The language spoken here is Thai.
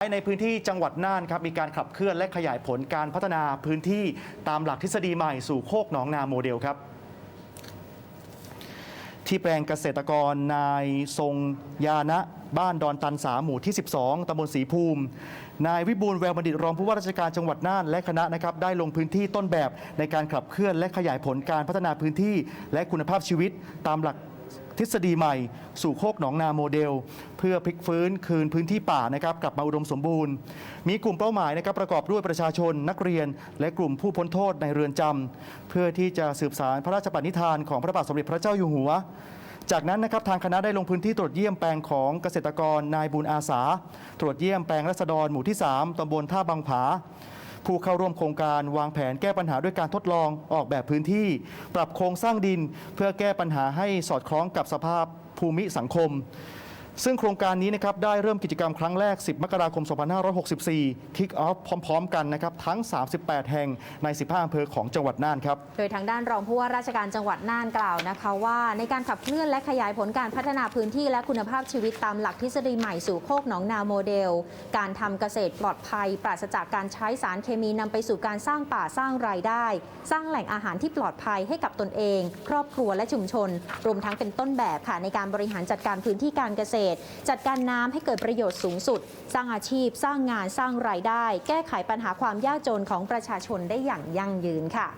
ในพื้นที่จังหวัดน่านครับมีการขับเคลื่อนและขยายผลการพัฒนาพื้นที่ตามหลักทฤษฎีใหม่สู่โคกหนองนาโมเดลครับ ที่แปลงเกษตรกรนายทรงยานะบ้านดอนตันสาหมู่ที่ 12ตำบลศรีภูมิ นายวิบูลแววบัณฑิตรองผู้ว่าราชการจังหวัดน่านและคณะนะครับได้ลงพื้นที่ต้นแบบในการขับเคลื่อนและขยายผลการพัฒนาพื้นที่ และคุณภาพชีวิตตามหลัก ทฤษฎีใหม่สู่โคกหนองนาโมเดล เพื่อพลิกฟื้นคืนพื้นที่ป่านะครับกลับมาอุดมสมบูรณ์ มีกลุ่มเป้าหมายนะครับประกอบด้วยประชาชนนักเรียน และกลุ่มผู้พ้นโทษในเรือนจำเพื่อที่จะสืบสารพระราชปณิธานของพระบาทสมเด็จพระเจ้าอยู่หัว จากนั้นนะครับทางคณะได้ลงพื้นที่ตรวจเยี่ยมแปลงของเกษตรกรนายบุญอาสา ตรวจเยี่ยมแปลงรัษฎรหมู่ที่ 3ตำบลท่าบางผา ผู้เข้าร่วมโครงการวางแผนแก้ปัญหาด้วยการทดลองออกแบบพื้นที่ ปรับโครงสร้างดิน เพื่อแก้ปัญหาให้สอดคล้องกับสภาพภูมิสังคม ซึ่งโครงการนี้นะครับได้เริ่มกิจกรรมครั้งแรก 10 มกราคม 2564คิกออฟพร้อม ๆ กันนะครับทั้ง 38 แห่งใน 15อำเภอของจังหวัดน่านครับ โดยทางด้านรองผู้ว่าราชการจังหวัดน่านกล่าวนะคะว่าในการขับเคลื่อนและขยายผลการพัฒนาพื้นที่และคุณภาพชีวิตตามหลักทฤษฎีใหม่สู่โคกหนองนาโมเดล การทำเกษตรปลอดภัย ปราศจากการใช้สารเคมีนำไปสู่การสร้างป่าสร้างรายได้ สร้างแหล่งอาหารที่ปลอดภัยให้กับตนเอง ครอบครัวและชุมชน รวมทั้งเป็นต้นแบบค่ะในการบริหารจัดการพื้นที่การเกษตรจัดการน้ำให้เกิดประโยชน์สูงสุด สร้างอาชีพ สร้างงานสร้างรายได้ แก้ไขปัญหาความยากจนของประชาชนได้อย่างยั่งยืนค่ะ